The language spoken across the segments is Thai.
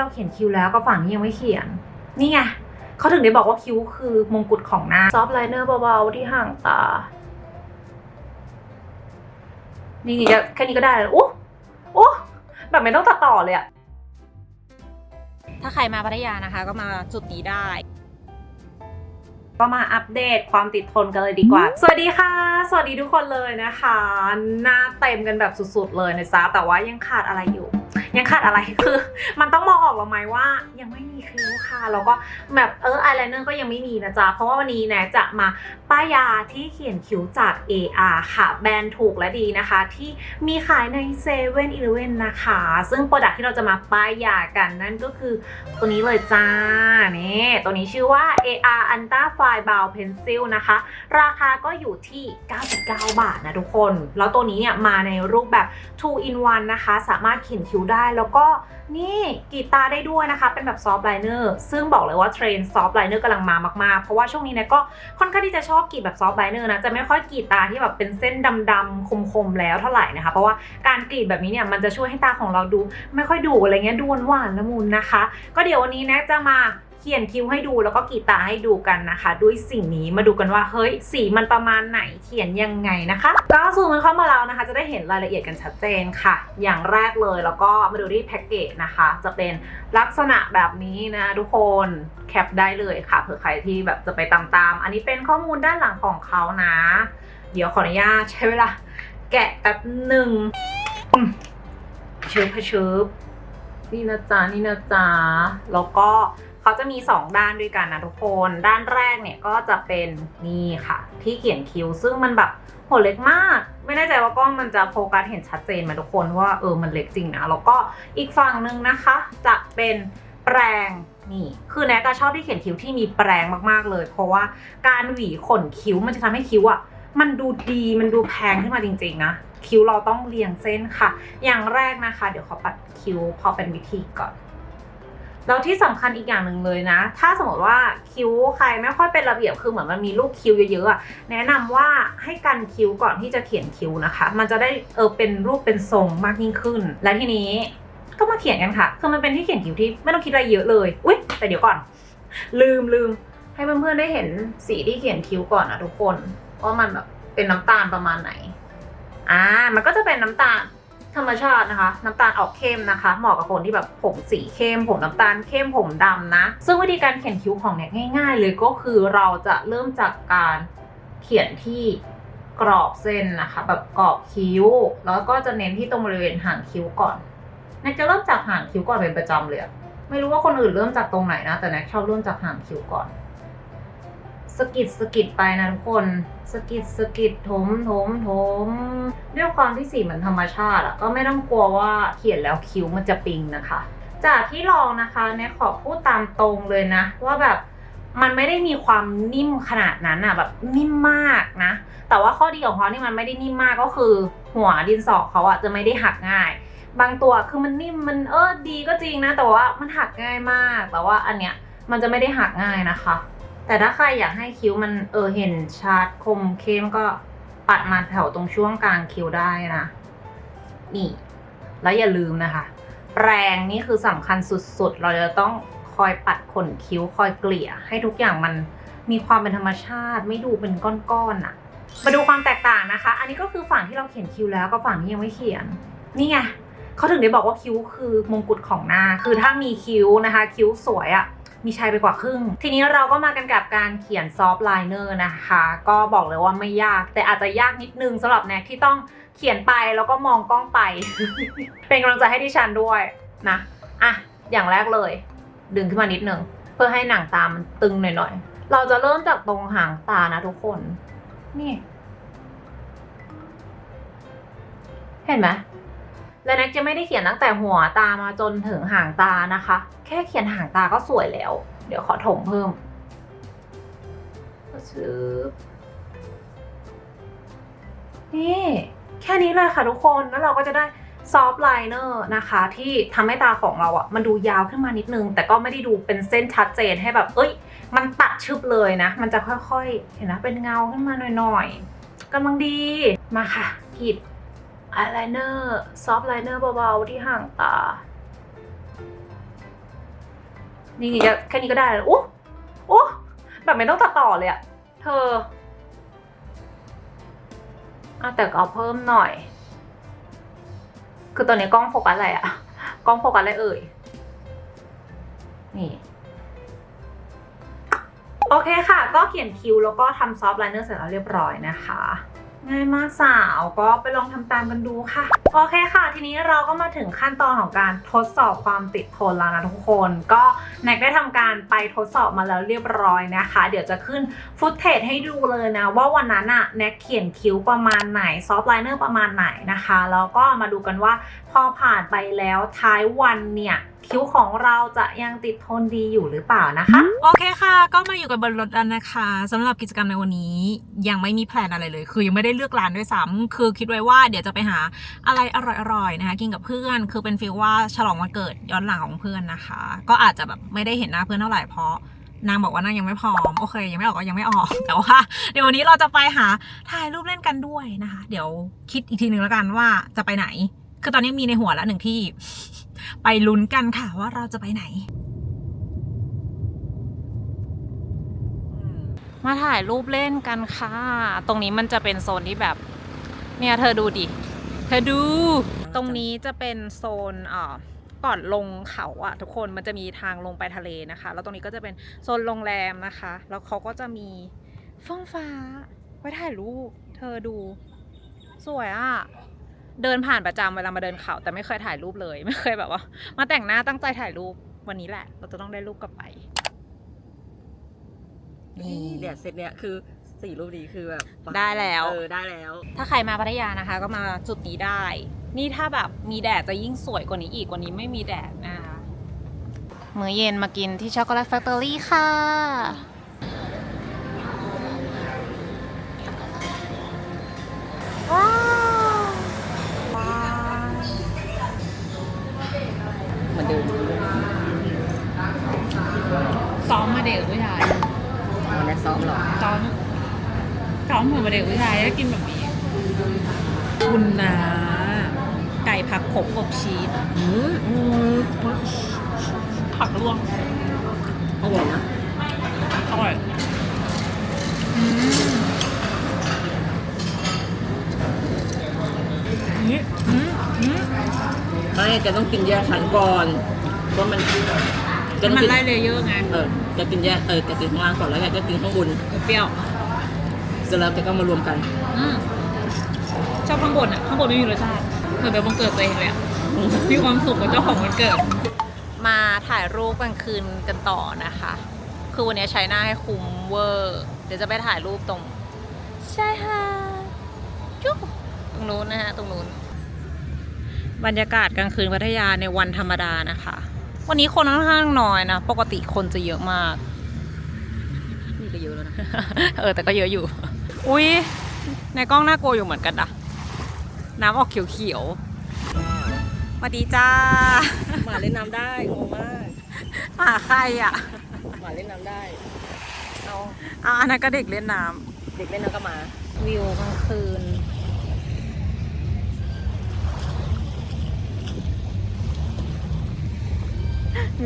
เราเขียนคิ้วแล้วก็ฝั่งนี้ยังไม่เขียน นี่ไงเขาถึงได้บอกว่าคิ้วคือมงกุฎของหน้าซอฟต์ไลเนอร์เบาๆที่ห่างตา นี่จะแค่นี้ก็ได้แล้วโอ้โอ้แบบไม่ต้องตัดต่อเลยอะถ้าใครมาพัทยานะคะ ก็มาจุดนี้ได้ ก็มาอัปเดตความติดทนกันเลยดีกว่า สวัสดีค่ะ สวัสดีทุกคนเลยนะคะ หน้าเต็มกันแบบสุดๆเลยนะจ๊ะแต่ว่ายังขาดอะไรอยู่ ยังขาดอะไรคือ มันต้องมองออกหรือไหมว่า ยังไม่มีคิ้วค่ะแล้วก็แบบเอออายไลเนอร์ก็ยังไม่มีนะจ๊ะ เพราะว่าวันนี้นะจะมาป้ายยาที่เขียนคิ้วจาก AR ค่ะ แบรนด์ถูกและดีนะคะ ที่มีขายใน7 e เ e ่ e อนะคะ ซึ่งโปรดักที่เราจะมาป้ายยากันนั่นก็คือตัวนี้เลยจ้านี่ตัวนี้ชื่อว่า AR Ultra Fine Brow Pencil นะคะ ราคาก็อยู่ที่ 99 บาทนะทุกคน แล้วตัวนี้เนี่ยมาในรูปแบบ 2 in 1นะคะ สามารถเขียนคิ้วได้แล้วก็นี่กรีตาได้ด้วยนะคะ เป็นแบบซอฟต์ไลเนอร์ซึ่งบอกเลยว่าเทรนซอฟต์ไลเนอร์กำลังมามากๆ เพราะว่าช่วงนี้เนี่ยก็ค่อนข้างที่จะชอบกรีดแบบซอฟต์ไลเนอร์นะ จะไม่ค่อยกรีดตาที่แบบเป็นเส้นดำๆคมๆแล้วเท่าไหร่นะคะ เพราะว่าการกรีดแบบนี้เนี่ยมันจะช่วยให้ตาของเราดู ไม่ค่อยดุอะไรเงี้ยดูหวานละมุนนะคะ ก็เดี๋ยววันนี้นะจะมา เขียนคิ้วให้ดูแล้วก็กีตาให้ดูกันนะคะ ด้วยสิ่งนี้มาดูกันว่าเฮ้ยสีมันประมาณไหนเขียนยังไงนะคะก็ซูมมันเข้ามาแล้วนะคะ จะได้เห็นรายละเอียดกันชัดเจนค่ะ อย่างแรกเลยแล้วก็มาดูที่แพ็กเกจนะคะ จะเป็นลักษณะแบบนี้นะทุกคนแคปได้เลยค่ะเผื่อใครที่แบบจะไปตามๆอันนี้เป็นข้อมูลด้านหลังของเขานะ เดี๋ยวขออนุญาตใช้เวลาแกะแป๊บหนึ่งเชิบเชิบนี่นะจ๊ะนี่นะจ๊ะแล้วก็ เขาจะมี 2 ด้านด้วยกันนะทุกคน ด้านแรกเนี่ยก็จะเป็นนี่ค่ะ ที่เขียนคิ้ว ซึ่งมันแบบหัวเล็กมาก ไม่แน่ใจว่ากล้องมันจะโฟกัสเห็นชัดเจนไหมทุกคนว่าเออมันเล็กจริงนะแล้วก็อีกฝั่งหนึ่งนะคะ จะเป็นแปรงนี่คือแนกก็ชอบที่เขียนคิ้วที่มีแปรงมากๆเลย เพราะว่าการหวีขนคิ้วมันจะทำให้คิ้วอะมันดูดีมันดูแพงขึ้นมาจริงๆนะคิ้วเราต้องเรียงเส้นค่ะ อย่างแรกนะคะ เดี๋ยวขอปัดคิ้วพอเป็นวิธีก่อน แล้วที่สำคัญอีกอย่างหนึ่งเลยนะ ถ้าสมมติว่าคิ้วใครไม่ค่อยเป็นระเบียบคือเหมือนมันมีลูกคิ้วเยอะๆอะแนะนำว่าให้กันคิ้วก่อนที่จะเขียนคิ้วนะคะ มันจะได้เออเป็นรูปเป็นทรงมากยิ่งขึ้น และทีนี้ก็มาเขียนกันค่ะคือมันเป็นที่เขียนคิ้วที่ไม่ต้องคิดอะไรเยอะเลยอุ๊ยแต่เดี๋ยวก่อน ลืมลืมให้เพื่อนๆได้เห็นสีที่เขียนคิ้วก่อนนะทุกคนว่ามันแบบเป็นน้ำตาลประมาณไหนอ่ามันก็จะเป็นน้ำตาล ธรรมชาตินะคะ น้ำตาลออกเข้มนะคะ เหมาะกับคนที่แบบผมสีเข้ม ผมน้ำตาลเข้มผมดำนะ ซึ่งวิธีการเขียนคิ้วของเนี่ยง่าย ๆ เลยก็คือเราจะเริ่มจากการเขียนที่กรอบเส้นนะคะ แบบกรอบคิ้ว แล้วก็จะเน้นที่ตรงบริเวณหางคิ้วก่อนน็กจะเริ่มจากหางคิ้วก่อนเป็นประจำเลย ไม่รู้ว่าคนอื่นเริ่มจากตรงไหนนะ แต่น็กชอบเริ่มจากหางคิ้วก่อน สกิดสกิดไปนะทุกคนสกิดสกิดถมถมถมด้วยความที่สีเหมือนธรรมชาติอะก็ไม่ต้องกลัวว่าเขียนแล้วคิ้วมันจะปิงนะคะ จากที่ลองนะคะเนี่ยขอพูดตามตรงเลยนะ ว่าแบบมันไม่ได้มีความนิ่มขนาดนั้นอะแบบนิ่มมากนะ แต่ว่าข้อดีของเขาที่มันไม่ได้นิ่มมากก็คือ หัวดินสอเขาอะจะไม่ได้หักง่าย บางตัวคือมันนิ่มมันเออดีก็จริงนะ แต่ว่ามันหักง่ายมากแต่ว่าอันเนี้ยมันจะไม่ได้หักง่ายนะคะ แต่ถ้าใครอยากให้คิ้วมันเออเห็นชัดคมเข้มก็ปัดมาแถวตรงช่วงกลางคิ้วได้นะ นี่ แล้วอย่าลืมนะคะ แปรงนี่คือสำคัญสุดๆ เราจะต้องคอยปัดขนคิ้วคอยเกลี่ย ให้ทุกอย่างมันมีความเป็นธรรมชาติ ไม่ดูเป็นก้อนๆน่ะ มาดูความแตกต่างนะคะ อันนี้ก็คือฝั่งที่เราเขียนคิ้วแล้วก็ฝั่งที่ยังไม่เขียน นี่ไงเขาถึงได้บอกว่าคิ้วคือมงกุฎของหน้า คือถ้ามีคิ้วนะคะ คิ้วสวยอะ่ะ มีชัยไปกว่าครึ่ง ทีนี้เราก็มากันกับการเขียนซอฟต์ไลเนอร์นะคะ ก็บอกเลยว่าไม่ยาก แต่อาจจะยากนิดนึงสำหรับแน็กที่ต้องเขียนไปแล้วก็มองกล้องไป เป็นกำลังใจให้ดิฉันด้วยนะอะอย่างแรกเลย ดึงขึ้นมานิดนึงเพื่อให้หนังตามันตึงหน่อยๆ เราจะเริ่มจากตรงหางตานะทุกคน นี่ เห็นไหม และแน็กจะไม่ได้เขียนตั้งแต่หัวตามาจนถึงหางตานะคะ แค่เขียนหางตาก็สวยแล้ว เดี๋ยวขอถมเพิ่มชื้บนี่แค่นี้เลยค่ะทุกคนแล้วเราก็จะได้ซอฟต์ไลเนอร์นะคะที่ทำให้ตาของเราอะ่ะมันดูยาวขึ้นมานิดนึง แต่ก็ไม่ได้ดูเป็นเส้นชัดเจนให้แบบ เอ้ย มันตัดชึบเลยนะ มันจะค่อยๆ เห็นนะเป็นเงาขึ้นมาหน่อยๆกำลังดีมาค่ะกรีด อายไลเนอร์ซอฟต์ไลเนอร์เบาๆที่ห่างตา นี่ก็แค่นี้ก็ได้แล้วโอ้โอ้แบบไม่ต้องตัดต่อเลยอะเธออะแต่ก็เอาเพิ่มหน่อย คือตอนนี้กล้องโฟกัสอะไรอะกล้องโฟกัสอะไรเอ่ย นี่ โอเคค่ะ ก็เขียนคิวแล้วก็ทำซอฟต์ไลเนอร์เสร็จแล้วเรียบร้อยนะคะ ง่ายมากสาวก็ไปลองทำตามกันดูค่ะ โอเคค่ะ ทีนี้เราก็มาถึงขั้นตอนของการทดสอบความติดทนแล้วนะทุกคน ก็แน็กได้ทำการไปทดสอบมาแล้วเรียบร้อยนะคะ เดี๋ยวจะขึ้นฟุตเทจให้ดูเลยนะ ว่าวันนั้นอะแน็กเขียนคิ้วประมาณไหน ซอฟต์ไลเนอร์ประมาณไหนนะคะ แล้วก็มาดูกันว่าพอผ่านไปแล้วท้ายวันเนี่ย คิ้วของเราจะยังติดทนดีอยู่หรือเปล่านะคะ โอเคค่ะ ก็มาอยู่กับบนรถแล้วนะคะสำหรับกิจกรรมในวันนี้ยังไม่มีแพลนอะไรเลย คือยังไม่ได้เลือกร้านด้วยซ้ำคือคิดไว้ว่าเดี๋ยวจะไปหาอะไรอร่อยๆนะคะ กินกับเพื่อนคือเป็นฟีลว่าฉลองวันเกิดย้อนหลังของเพื่อนนะคะ ก็อาจจะแบบไม่ได้เห็นหน้าเพื่อนเท่าไหร่เพราะนางบอกว่านางยังไม่พร้อมโอเค ยังไม่ออกก็ยังไม่ออก แต่ว่าเดี๋ยววันนี้เราจะไปหาถ่ายรูปเล่นกันด้วยนะคะ เดี๋ยวคิดอีกทีหนึ่งแล้วกันว่าจะไปไหน คือตอนนี้มีในหัวแล้วหนึ่งที่ ไปลุ้นกันค่ะว่าเราจะไปไหน มาถ่ายรูปเล่นกันค่ะ ตรงนี้มันจะเป็นโซนที่แบบ เนี่ยเธอดูดิ เธอดู ตรงนี้จะเป็นโซนอ่อก่อนลงเขาอะทุกคนมันจะมีทางลงไปทะเลนะคะ แล้วตรงนี้ก็จะเป็นโซนโรงแรมนะคะ แล้วเขาก็จะมีฟ้องฟ้า ไว้ถ่ายรูปเธอดู สวยอะ เดินผ่านประจำเวลามาเดินเขาแต่ไม่เคยถ่ายรูปเลย ไม่เคยแบบว่า มาแต่งหน้าตั้งใจถ่ายรูปวันนี้แหละ เราจะต้องได้รูปกลับไปนี่เนี่ยเซตเนี่ยคือสี่รูปนี้คือแบบได้แล้วเออได้แล้ว ถ้าใครมาพัทยานะคะ ก็มาจุดนี้ได้ นี่ถ้าแบบมีแดดจะยิ่งสวยกว่านี้อีกกว่านี้ไม่มีแดดนะคะมื้อเย็นมากินที่ช็อกโกแลตแฟคทอรี่ค่ะ ว้าวว้าว เหมือนเดิม ซ้อมมาเด็กผู้ชาย วันนี้ซ้อมเหรอ ซ้อมซ้อมผมมาเด็กผู้ชายก็กินแบบนี้คุณ นะ ไก่ผักขมอบชีสอืมอืมผักลวกอร่อยนะ อร่อยอืมนี่อืมอืมไม่แกต้องกินแยกชั้นก่อนเพราะมันแกต้องมันกินไล่เลเยอร์ไง เออแกกินแยกเออแกกินข้างล่างก่อนแล้วแกก็กินข้างบนเปรี้ยว เสร็จแล้วแกก็มารวมกัน อืม ชอบข้างบนอะข้างบนไม่มีรสชาติเหมือนเป็นวันเกิดตัวเองเลยอะมีความสุขกับเจ้าของวันเกิด มาถ่ายรูปกลางคืนกันต่อนะคะ คือวันนี้ใช้หน้าให้คุ้มเวอร์ เดี๋ยวจะไปถ่ายรูปตรงใช่ค่ะจุ๊บตรงนู้นนะฮะ ตรงนู้น บรรยากาศกลางคืนพัทยาในวันธรรมดานะคะ วันนี้คนค่อนข้างน้อยนะ ปกติคนจะเยอะมากนี่ก็เยอะแล้วนะ เออ แต่ก็เยอะอยู่ อุ้ยในกล้องน่ากลัวอยู่เหมือนกันนะ น้ำออกเขียวๆสวัสดีจ้า หมาเล่นน้ำได้งงมากหมาใครอะ หมาเล่นน้ำได้ เอาอะอันนั้นก็เด็กเล่นน้เด็กเล่นน้ำก็มาำวิวกลางคืน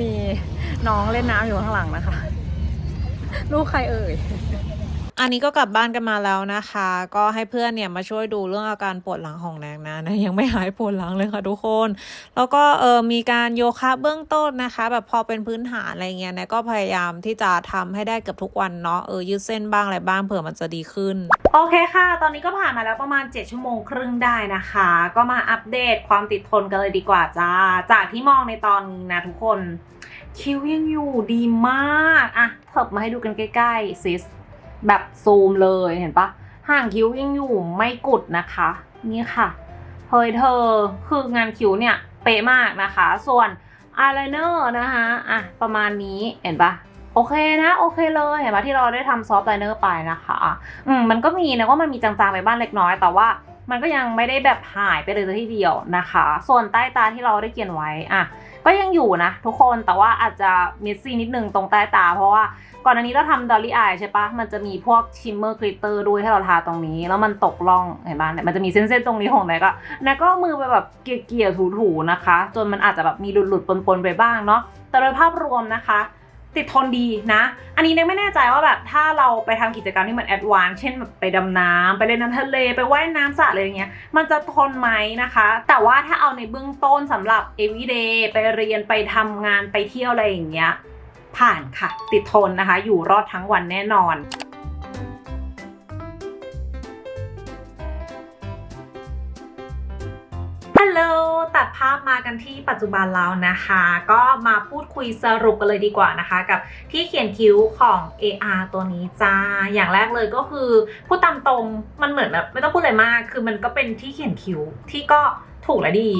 มีน้องเล่นน้ำอยู่ข้างหลังนะคะ ลูกใครเอ่ย อันนี้ก็กลับบ้านกันมาแล้วนะคะ ก็ให้เพื่อนเนี่ยมาช่วยดูเรื่องอาการปวดหลังของแนงนะนะยังไม่หายปวดหลังเลยค่ะทุกคน แล้วก็เออมีการโยคะเบื้องต้นนะคะ แบบพอเป็นพื้นฐานอะไรเงี้ยนะก็พยายามที่จะทำให้ได้เกือบทุกวันเนาะเออยืดเส้นบ้างอะไรบ้างเผื่อมันจะดีขึ้น โอเคค่ะ ตอนนี้ก็ผ่านมาแล้วประมาณ 7 ชั่วโมงครึ่งได้นะคะ ก็มาอัปเดตความติดทนกันเลยดีกว่าจ้าจากที่มองในตอนนี้นะทุกคนคิวยังอยู่ดีมากอะเถิบมาให้ดูกันใกล้ๆซิส แบบซูมเลยเห็นปะห่างคิ้วยังอยู่ไม่กุดนะคะ นี่ค่ะเฮ้ยเธอคืองานคิ้วเนี่ยเป๊ะมากนะคะ ส่วนอายไลเนอร์นะคะอะประมาณนี้เห็นปะโอเคนะโอเคเลยเห็นปะที่เราได้ทำซอฟต์ไลเนอร์ไปนะคะ อืมมันก็มีนะว่ามันมีจางๆไปบ้างเล็กน้อยแต่ว่า มันก็ยังไม่ได้แบบหายไปเลยทีเดียวนะคะ ส่วนใต้ตาที่เราได้เขียนไว้อะก็ยังอยู่นะทุกคนแต่ว่าอาจจะมิสซี่นิดนึงตรงใต้ตา เพราะว่าก่อนอันนี้เราทำดอลลี่อายใช่ปะมันจะมีพวกชิมเมอร์กริตเตอร์ด้วยให้เราทาตรงนี้ แล้วมันตกล่องเห็นปะเนี่ยมันจะมีเส้นๆตรงนี้ของแนกก็แนกก็มือไปแบบเกี่ยๆถูๆนะคะ จนมันอาจจะแบบมีหลุดๆปนๆไปบ้างเนาะแต่โดยภาพรวมนะคะ ติดทนดีนะ อันนี้เนี่ยไม่แน่ใจว่าแบบถ้าเราไปทำกิจกรรมที่มันแอดวานซ์เช่นแบบไปดำน้ำไปเล่นน้ำทะเล ไปว่ายน้ำสระอะไรอย่างเงี้ย มันจะทนไหมนะคะ แต่ว่าถ้าเอาในเบื้องต้นสำหรับ everyday ไปเรียนไปทำงานไปเที่ยวอะไรอย่างเงี้ยผ่านค่ะ ติดทนนะคะ อยู่รอดทั้งวันแน่นอน ฮัลโหล ตัดภาพมากันที่ปัจจุบันแล้วนะคะ ก็มาพูดคุยสรุปกันเลยดีกว่านะคะ กับที่เขียนคิ้วของ AR ตัวนี้จ้า อย่างแรกเลยก็คือพูดตามตรงมันเหมือนแบบไม่ต้องพูดอะไรมาก คือมันก็เป็นที่เขียนคิ้วที่ก็ถูกและดี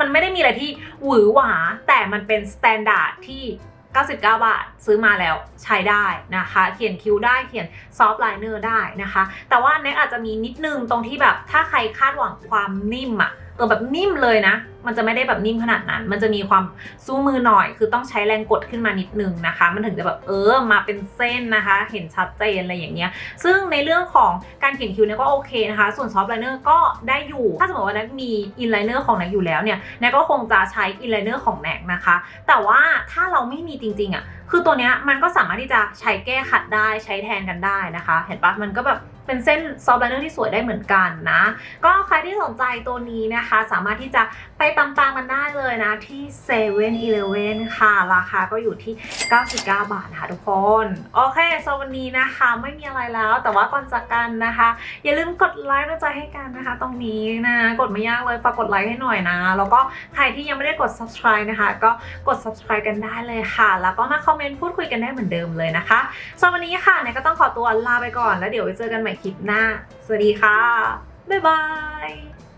มันไม่ได้มีอะไรที่หวือหวา แต่มันเป็นสแตนดาร์ดที่ 99 บาท ซื้อมาแล้วใช้ได้นะคะ เขียนคิ้วได้เขียนซอฟต์ไลเนอร์ได้นะคะ แต่ว่าเน็กอาจจะมีนิดนึงตรงที่แบบถ้าใครคาดหวังความนิ่มอะเออแบบนิ่มเลยนะ มันจะไม่ได้แบบนิ่มขนาดนั้น มันจะมีความสู้มือหน่อย คือต้องใช้แรงกดขึ้นมานิดนึงนะคะ มันถึงจะแบบเออมาเป็นเส้นนะคะ เห็นชัดเจนอะไรอย่างเงี้ย ซึ่งในเรื่องของการเขียนคิ้วเนี่ยก็โอเคนะคะ ส่วนซอฟต์ไลเนอร์ก็ได้อยู่ ถ้าสมมติว่าแน็กมีอินไลเนอร์ของแน็กอยู่แล้วเนี่ยแน็กก็คงจะใช้อินไลเนอร์ของแน็กนะคะ แต่ว่าถ้าเราไม่มีจริงๆอะคือตัวเนี้ยมันก็สามารถที่จะใช้แก้ขัดได้ใช้แทนกันได้นะคะ เห็นปะมันก็แบบ เป็นเส้นซอฟต์ไลเนอร์ที่สวยได้เหมือนกันนะ ก็ใครที่สนใจตัวนี้นะคะ สามารถที่จะ ไปตามๆกันได้เลยนะที่7 e เ e ่ e อค่ะ ราคาก็อยู่ที่ 99 บาทนะคะทุกคน โอเคสวันนี้นะคะไม่มีอะไรแล้ว แต่ว่าก่อนจากกันนะคะ อย่าลืมกดไลค์กำลังใจให้กันนะคะ ตรงนี้นะกดไม่ยากเลยฝากกดไลค์ให้หน่อยนะ แล้วก็ใครที่ยังไม่ได้กด subscribe นะคะ ก็กด subscribe กันได้เลยค่ะ แล้วก็มาคอมเมนต์พูดคุยกันได้เหมือนเดิมเลยนะคะสวันนี้ค่ะเนี่ยก็ต้องขอตัวลาไปก่อนแล้วเดี๋ยวไว้เจอกันใหม่คลิปหน้า สวัสดีค่ะบ๊ายบาย